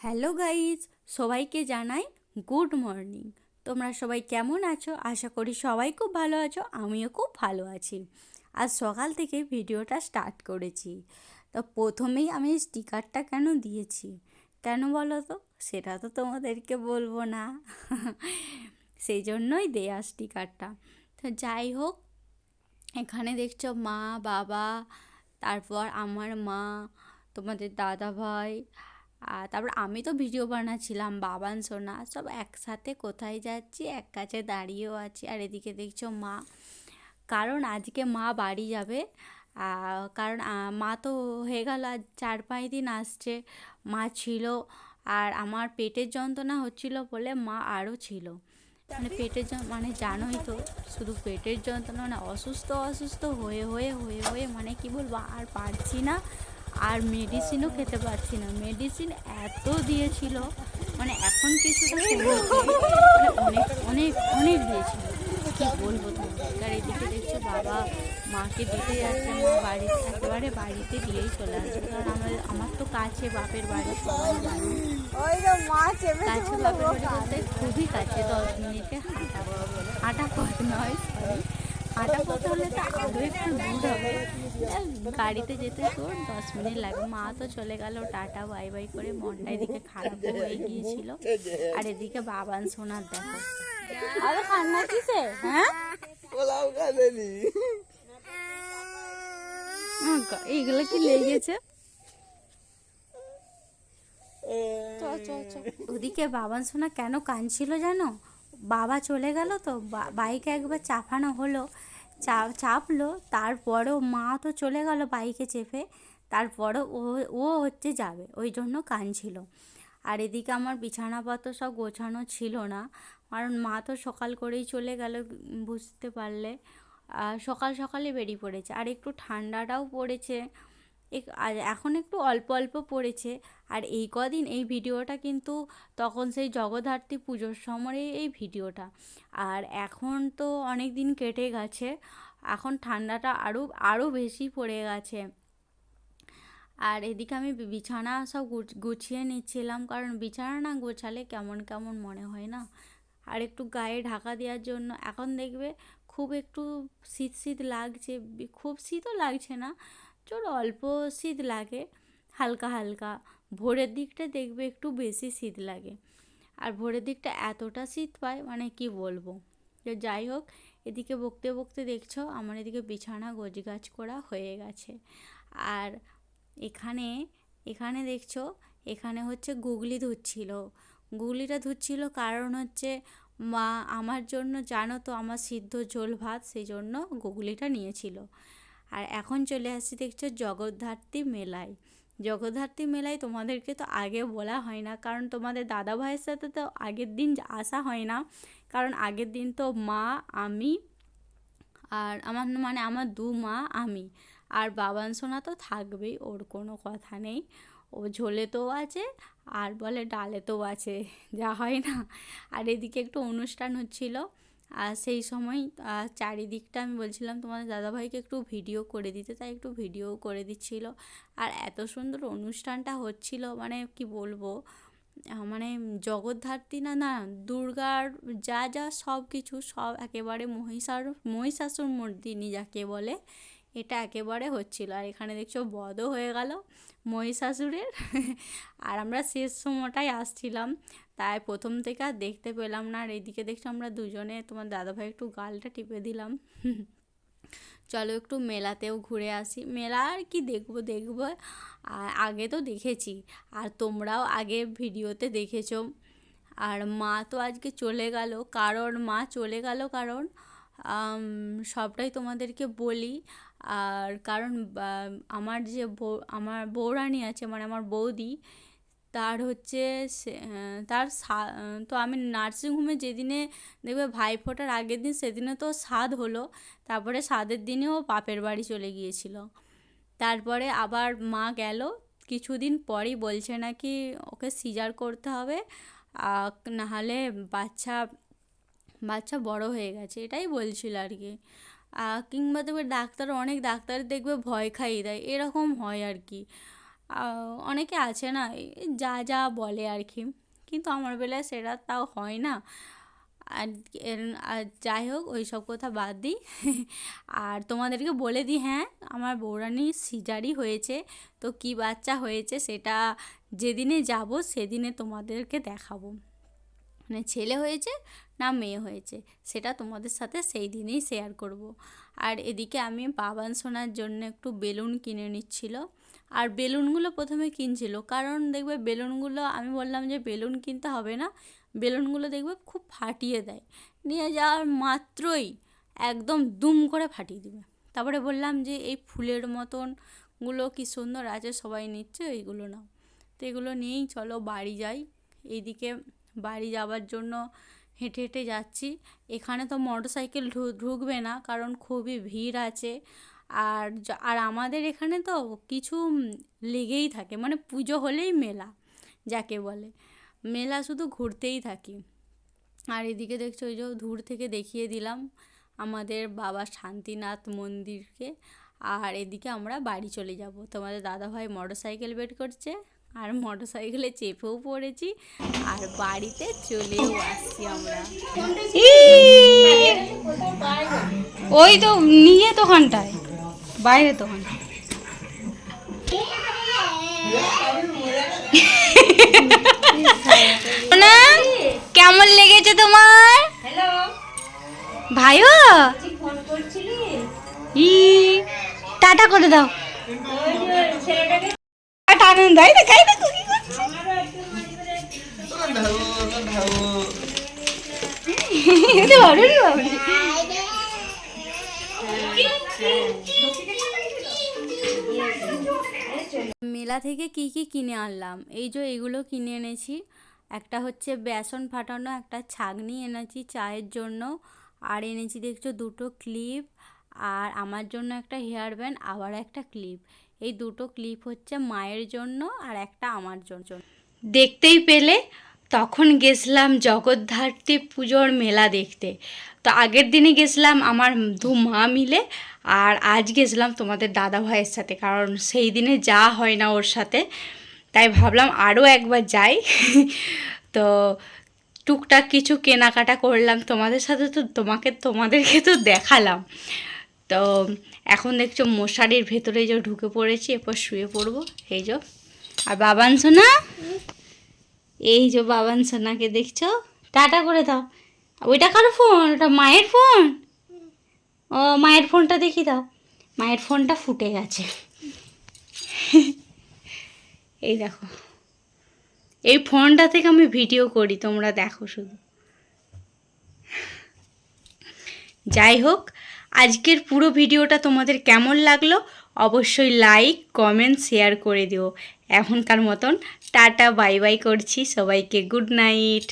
Hello guys, সবাইকে জানাই good morning. তোমরা সবাই কেমন আছো? আশা করি সবাই খুব ভালো আছো, আমিও খুব ভালো আছি। আজ সকাল থেকে ভিডিওটা স্টার্ট করেছি। তো প্রথমেই আমি স্টিকারটা কেন দিয়েছি? কেন বলো তো? সেটা তো তোমাদেরকে বলব না। সেই জন্যই দেয়া স্টিকারটা। তো যাই হোক, এখানে দেখছ মা, বাবা, তারপর আমার মা, তোমাদের দাদা ভাই আর তারপর আমি তো ভিডিও বানাচ্ছিলাম, বাবান, সোনা, সব একসাথে কোথায় যাচ্ছি, এক কাছে দাঁড়িয়েও আছি, আর এদিকে দেখছ মা। কারণ আজকে মা বাড়ি যাবে কারণ মা তো হয়ে গেল আজ চার পাঁচ দিন আসছে, মা ছিল, আর আমার পেটের যন্ত্রণা হচ্ছিল বলে মা আরও ছিল। মানে পেটের মানে জানোই তো, শুধু পেটের যন্ত্রণা মানে অসুস্থ অসুস্থ হয়ে হয়ে হয়ে হয়ে মানে কি বলব, আর পারছি না। আর মেডিসিনও খেতে পারছি না। মেডিসিন এত দিয়েছিল মানে এখন কিছুটা মানে অনেক অনেক অনেক দিয়েছিল। কি বলব তোমাকে? আর এদিকে দেখছ বাবা মাকে দিতে যাচ্ছে মা বাড়িতে একেবারে বাড়িতে দিয়েই চলে আসবে কারণ আমার আমার তো কাছে বাপের বাড়ি সবাই জানো। কাছে বাপের বাড়ি বলতে খুবই কাছে দশ মিনিটে হাঁটা হাঁটা পথ নয় সরি হলে তো একটু হবে গাড়িতে যেতে তোর দশ মিনিট লাগে মা তো চলে গেল টাটা বাই বাই করে মনটা এদিকে খারাপ হয়ে গিয়েছিল। আর এদিকে বাবান সোনার দেখো। আরে কান্না কিসে হ্যাঁ? এইগুলো কি লেগেছে? ওদিকে বাবান সোনা কেন কাঁদছিল জানো? বাবা চলে গেল তো বাইকে একবার চাপানো হলো, চা, চাপলো, তারপরেও মা তো চলে গেল বাইকে চেপে, তারপরেও ও ও হচ্ছে যাবে, ওই জন্য কাঁদছিল। আর এদিকে আমার বিছানাপত্র সব গোছানো ছিল না, কারণ মা তো সকাল করেই চলে গেল বুঝতে পারলে। সকাল সকালে বেরিয়ে পড়েছে, আর একটু ঠান্ডাটাও পড়েছে। আর এখন একটু অল্প অল্প পড়েছে। আর এই কদিন এই ভিডিওটা কিন্তু তখন সেই জগদ্ধাত্রী পুজোর সময় এই ভিডিওটা। আর এখন তো অনেক দিন কেটে গেছে। এখন ঠান্ডাটা আরও আরও বেশি পড়ে গেছে। আর এদিকে আমি বিছানা সব গুছিয়ে নিচ্ছিলাম। কারণ বিছানা না গোছালে কেমন কেমন মনে হয় না? আর একটু গায়ে ঢাকা দেওয়ার জন্য এখন দেখবে খুব একটু শীত শীত লাগছে। খুব শীতও লাগছে না। চোর অল্প শীত লাগে, হালকা হালকা। ভোরের দিকটা দেখবে একটু বেশি শীত লাগে। আর ভোরের দিকটা এতটা শীত পায় মানে কি বলব? তো যাই হোক, এদিকে বকতে বকতে দেখছ, আমার এদিকে বিছানা গাছ করা হয়ে গেছে। আর এখানে এখানে দেখছ, এখানে হচ্ছে গুগলি ধুচ্ছিল। গুগলিটা ধুচ্ছিল কারণ হচ্ছে মা, আমার জন্য জানো তো, আমার সিদ্ধ ঝোল ভাত, সেই জন্য গুগলিটা নিয়েছিল। আর এখন চলে আসছি দেখছ জগদ্ধাত্রী মেলায়। জগদ্ধাত্রী মেলায় তোমাদেরকে তো আগে বলা হয় না, কারণ তোমাদের দাদা ভাইয়ের সাথে তো আগের দিন আসা হয় না। কারণ আগের দিন তো মা, আমি আর আমার মানে আমার দু মা, আমি। আর বাবান সোনা তো থাকবেই, ওর কোনো কথা নেই। ও ঝোলে ঝোলেতেও আছে, আর বলে ডালে ডালেতেও আছে, যা হয় না। আর এদিকে একটু অনুষ্ঠান হচ্ছিল। আর সেই সময় চারিদিকটা আমি বলছিলাম তোমাদের দাদাভাইকে একটু ভিডিও করে দিতে, তাই একটু ভিডিও করে দিচ্ছিল। আর এত সুন্দর অনুষ্ঠানটা হচ্ছিল মানে কি বলব মানে জগদ্ধাত্রী না না, দুর্গার যা যা সব কিছু সব একেবারে মহিষার মহিষাসুর মর্দিনী যাকে বলে এটা একেবারে হচ্ছিল। আর এখানে দেখছ বদও হয়ে গেল মহিষাসুরের। আর আমরা শেষ সময়টাই আসছিলাম, তাই প্রথম থেকে আর দেখতে পেলাম না। আর এইদিকে দেখছ আমরা দুজনে, তোমার দাদাভাই একটু গালটা টিপে দিলাম। চলো একটু মেলাতেও ঘুরে আসি। মেলা আর কি দেখব দেখব আগে তো দেখেছি। আর তোমরাও আগে ভিডিওতে দেখেছ। আর মা তো আজকে চলে গেল। কারণ মা চলে গেল কারণ সবটাই তোমাদেরকে বলি। আর কারণ আমার যে বউ আমার বউরানি আছে মানে আমার বৌদি, তার হচ্ছে সে তার তো আমি নার্সিংহোমে যেদিনে দেখবে ভাইফোঁটার আগের দিন সেদিনে তো স্বাদ হলো, তারপরে স্বাদের দিনেও বাপের বাড়ি চলে গিয়েছিল। তারপরে আবার মা গেল, কিছুদিন পরই বলছে নাকি ওকে সিজার করতে হবে নাহলে বাচ্চা বাচ্চা বড় হয়ে গেছে, এটাই বলছিল আর কি। কিংবা দেখবে ডাক্তার, অনেক ডাক্তার দেখবে ভয় খাইয়ে দেয়। এরকম হয় আর কি। অনেকে আছে না যা যা বলে আর কি। কিন্তু আমার বেলায় সেটা তাও হয় না। আর আর যাই হোক ওই সব কথা বাদ দিই। আর তোমাদেরকে বলে দিই হ্যাঁ আমার বৌরানি সিজারই হয়েছে। তো কী বাচ্চা হয়েছে সেটা যেদিনে যাব, সেদিনে তোমাদেরকে দেখাবো। মানে ছেলে হয়েছে না মেয়ে হয়েছে, সেটা তোমাদের সাথে সেই দিনেই শেয়ার করব। আর এদিকে আমি বাবান সোনার জন্য একটু বেলুন কিনে নিচ্ছিল। আর বেলুনগুলো প্রথমে কিনছিল, কারণ দেখবে বেলুনগুলো আমি বললাম যে বেলুন কিনতে হবে না, বেলুনগুলো দেখবে খুব ফাটিয়ে দেয়। নিয়ে যাওয়ার মাত্রই একদম দুম করে ফাটিয়ে দিবে। তারপরে বললাম যে এই ফুলের মতনগুলো কি সুন্দর আছে, সবাই নিচ্ছে, এইগুলো নাও। তো এগুলো নিয়েই চলো বাড়ি যাই। এইদিকে বাড়ি যাওয়ার জন্য হেঁটে হেঁটে যাচ্ছি। এখানে তো মোটর সাইকেল ঢুকবে না, কারণ খুবই ভিড় আছে। আর আর আমাদের এখানে তো কিছু লেগেই থাকে মানে পুজো হলেই মেলা, যাকে বলে। মেলা শুধু ঘুরতেই থাকি। আর এদিকে দেখছ ওই যে দূর থেকে দেখিয়ে দিলাম আমাদের বাবা শান্তিনাথ মন্দিরকে। আর এদিকে আমরা বাড়ি চলে যাব। তোমাদের দাদাভাই মোটর সাইকেল বের করছে। আর মোটর সাইকেলে চেপেও পড়েছি আর বাড়িতে চলেও আসছি আমরা। ওই তো নিয়ে তো দোকানটায় বাইরে দোকান। না কেমন লেগেছে তোমার? ভাইও? তুই ফোন করছিলি ই টাটা করে দাও। ছেলেটাকে মেলা থেকে কি কি কিনে আনলাম? এই যে এগুলো কিনে এনেছি। একটা হচ্ছে বেসন ফাটানো, একটা ছাগনি এনেছি চায়ের জন্য। আর এনেছি দেখছ দুটো ক্লিপ। আর আমার জন্য একটা হেয়ার ব্যান্ড, আবার একটা ক্লিপ। এই দুটো ক্লিপ হচ্ছে মায়ের জন্য আর একটা আমার জন্য। দেখতেই পেলে, তখন গেছিলাম জগদ্ধাত্রী পুজোর মেলা দেখতে। তো আগের দিনে গেছিলাম আমার দু মা মিলে আর আজ গেছিলাম তোমাদের দাদা ভাইয়ের সাথে, কারণ সেই দিনে যা হয় না ওর সাথে। তাই ভাবলাম আরও একবার যাই। তো টুকটাক কিছু কেনাকাটা করলাম। তোমাদের সাথে তো তোমাকে, তোমাদেরকে তো দেখালাম। তো এখন দেখছ মশারির ভেতরে যে ঢুকে পড়েছি, এরপর শুয়ে পড়ব। এই যে, আর বাবান সোনা? এই যে বাবান সোনাকে দেখছ? টাটা করে দাও। ওইটা কারও ফোন? ওটা মায়ের ফোন? ও, মায়ের ফোনটা দেখি দাও। মায়ের ফোনটা ফুটে গেছে। এই দেখো। এই ফোনটা থেকে আমি ভিডিও করি, তোমরা দেখো শুধু। যাই হোক আজকের পুরো ভিডিওটা তোমাদের কেমন লাগল অবশ্যই লাইক কমেন্ট শেয়ার করে দিও। এখনকার মতন টাটা বাই বাই করছি। সবাইকে গুড নাইট